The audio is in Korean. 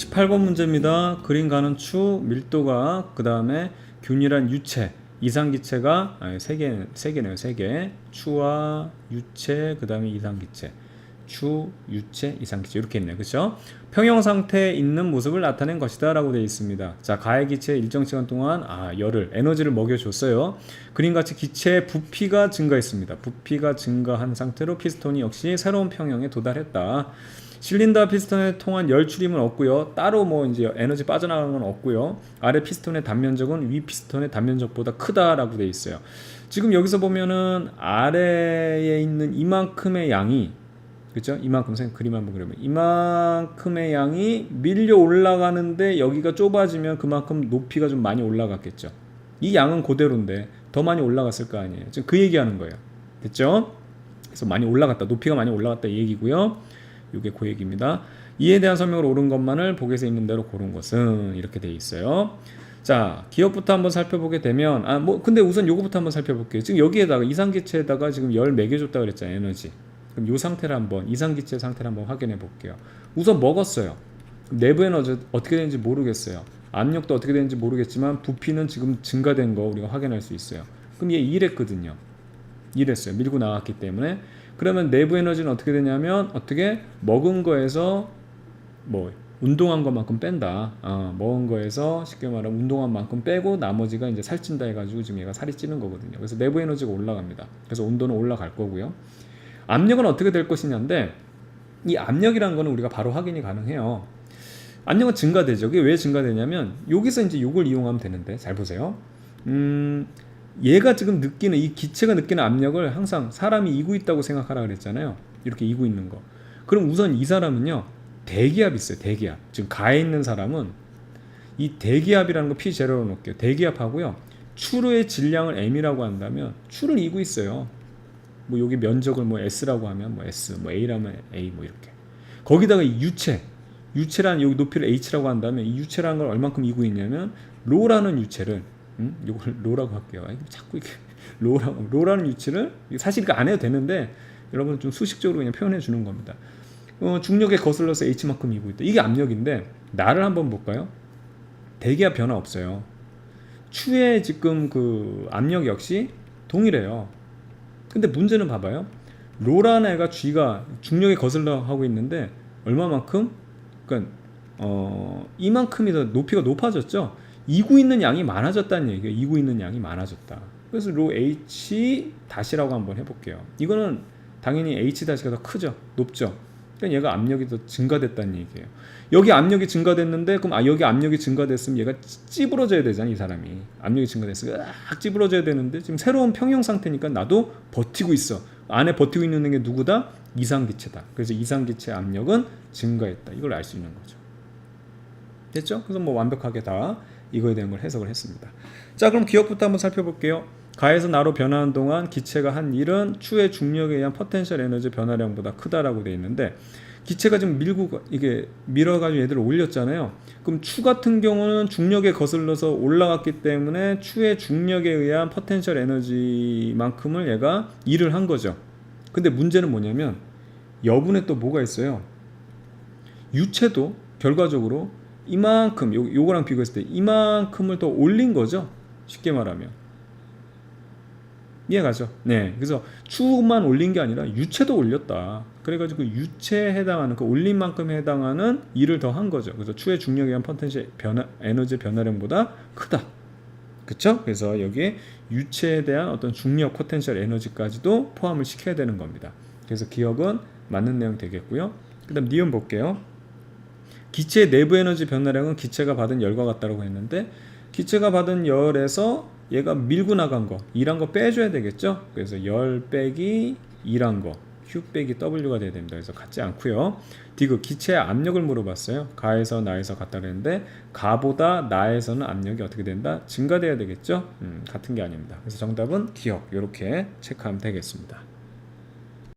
58번 문제입니다. 그림 가는 추, 밀도가 그 다음에 균일한 유체, 이상기체가 아니, 세 개, 세 개네요. 세 개. 추와 유체, 그 다음에 이상기체. 추, 유체, 이상기체 이렇게 있네요. 그렇죠? 평형 상태에 있는 모습을 나타낸 것이다 라고 되어 있습니다. 자, 가해 기체 일정 시간 동안 아, 열을 에너지를 먹여 줬어요. 그림같이 기체의 부피가 증가했습니다. 부피가 증가한 상태로 피스톤이 역시 새로운 평형에 도달했다. 실린더 피스톤에 통한 열 출임은 없고요. 따로 뭐 이제 에너지 빠져나가는 건 없고요. 아래 피스톤의 단면적은 위 피스톤의 단면적보다 크다라고 되어 있어요. 지금 여기서 보면은 아래에 있는 이만큼의 양이 그렇죠? 이만큼 생 그림 한번 그려면 이만큼의 양이 밀려 올라가는데 여기가 좁아지면 그만큼 높이가 좀 많이 올라갔겠죠. 이 양은 그대로인데 더 많이 올라갔을 거 아니에요. 지금 그 얘기하는 거예요. 됐죠? 그래서 많이 올라갔다. 높이가 많이 올라갔다 이 얘기고요. 이게 그 얘기입니다. 이에 대한 설명을 옳은 것만을 복에서 있는 대로 고른 것은 이렇게 돼 있어요. 자, 기억부터 한번 살펴보게 되면 아 뭐 근데 우선 요거부터 한번 살펴볼게요. 지금 여기에다가 이상기체에다가 지금 열 매겨 줬다 그랬잖아요. 에너지. 그럼 요 상태를 한번 이상기체 상태를 한번 확인해 볼게요. 우선 먹었어요. 내부 에너지 어떻게 되는지 모르겠어요. 압력도 어떻게 되는지 모르겠지만 부피는 지금 증가된 거 우리가 확인할 수 있어요. 그럼 얘 이랬거든요. 이랬어요. 밀고 나왔기 때문에 그러면 내부 에너지는 어떻게 되냐면 어떻게 먹은 거에서 뭐 운동한 것만큼 뺀다. 어, 먹은 거에서 쉽게 말하면 운동한 만큼 빼고 나머지가 이제 살찐다 해가지고 지금 얘가 살이 찌는 거거든요. 그래서 내부 에너지가 올라갑니다. 그래서 온도는 올라갈 거고요. 압력은 어떻게 될 것이냐인데 이 압력이라는 거는 우리가 바로 확인이 가능해요. 압력은 증가되죠. 그게 왜 증가되냐면 여기서 이제 요걸 이용하면 되는데 잘 보세요. 음, 얘가 지금 느끼는 이 기체가 느끼는 압력을 항상 사람이 이고 있다고 생각하라 그랬잖아요. 이렇게 이고 있는 거. 그럼 우선 이 사람은요 대기압 있어요. 대기압. 지금 가에 있는 사람은 이 대기압이라는 거 P 제로로 놓을게요. 대기압하고요 추루의 질량을 M이라고 한다면 추를 이고 있어요. 뭐 여기 면적을 뭐 S라고 하면 뭐 S, 뭐 A라면 A 뭐 이렇게. 거기다가 이 유체, 유체라는 여기 높이를 H라고 한다면 이 유체라는 걸 얼만큼 이고 있냐면 로라는 유체를 음? 이걸 로라고 할게요. 자꾸 이렇게 로라고 로라는 유체를 사실 안 해도 되는데 여러분 좀 수식적으로 그냥 표현해 주는 겁니다. 어, 중력에 거슬러서 H만큼 이고 있다. 이게 압력인데 나를 한번 볼까요? 대기압 변화 없어요. 추의 지금 그 압력 역시 동일해요. 근데 문제는 봐봐요. 로라는 애가 G가 중력에 거슬러 하고 있는데 얼마만큼? 그러니까 어 이만큼이 더 높이가 높아졌죠. 이고 있는 양이 많아졌다는 얘기예요. 이고 있는 양이 많아졌다. 그래서 로 H 다시라고 한번 해볼게요. 이거는 당연히 H 다시가 더 크죠, 높죠. 그러니까 얘가 압력이 더 증가됐다는 얘기예요. 여기 압력이 증가됐는데 그럼 아 여기 압력이 증가됐으면 얘가 찌- 찌부러져야 되잖아 이 사람이 압력이 증가됐으니까 악 찌부러져야 되는데 지금 새로운 평형 상태니까 나도 버티고 있어 안에 버티고 있는 게 누구다 이상기체다 그래서 이상기체 압력은 증가했다 이걸 알 수 있는 거죠 됐죠 그래서 뭐 완벽하게 다 이거에 대한 걸 해석을 했습니다 자 그럼 기억부터 한번 살펴볼게요 가에서 나로 변하는 동안 기체가 한 일은 추의 중력에 의한 포텐셜 에너지 변화량보다 크다라고 돼 있는데 기체가 지금 밀고 가- 이게 밀어가지고 얘들을 올렸잖아요. 그럼 추 같은 경우는 중력에 거슬러서 올라갔기 때문에 추의 중력에 의한 포텐셜 에너지만큼을 얘가 일을 한 거죠. 근데 문제는 뭐냐면 여분에 또 뭐가 있어요? 유체도 결과적으로 이만큼 요, 요거랑 비교했을 때 이만큼을 더 올린 거죠. 쉽게 말하면. 이해가죠? 네. 그래서 추만 올린 게 아니라 유체도 올렸다. 그래가지고 유체에 해당하는 그 올린 만큼에 해당하는 일을 더 한 거죠. 그래서 추의 중력에 의한 포텐셜 변화, 에너지 변화량보다 크다. 그쵸? 그래서 여기에 유체에 대한 어떤 중력 포텐셜 에너지까지도 포함을 시켜야 되는 겁니다. 그래서 기억은 맞는 내용 되겠고요. 그 다음 니은 볼게요. 기체의 내부 에너지 변화량은 기체가 받은 열과 같다고 했는데 기체가 받은 열에서 얘가 밀고 나간 거, 일한 거 빼줘야 되겠죠? 그래서 열 빼기 일한 거, Q 빼기 W가 돼야 됩니다. 그래서 같지 않고요. 디귿 기체의 압력을 물어봤어요. 가에서 나에서 같다 그랬는데 가보다 나에서는 압력이 어떻게 된다? 증가돼야 되겠죠? 음, 같은 게 아닙니다. 그래서 정답은 기억 이렇게 체크하면 되겠습니다.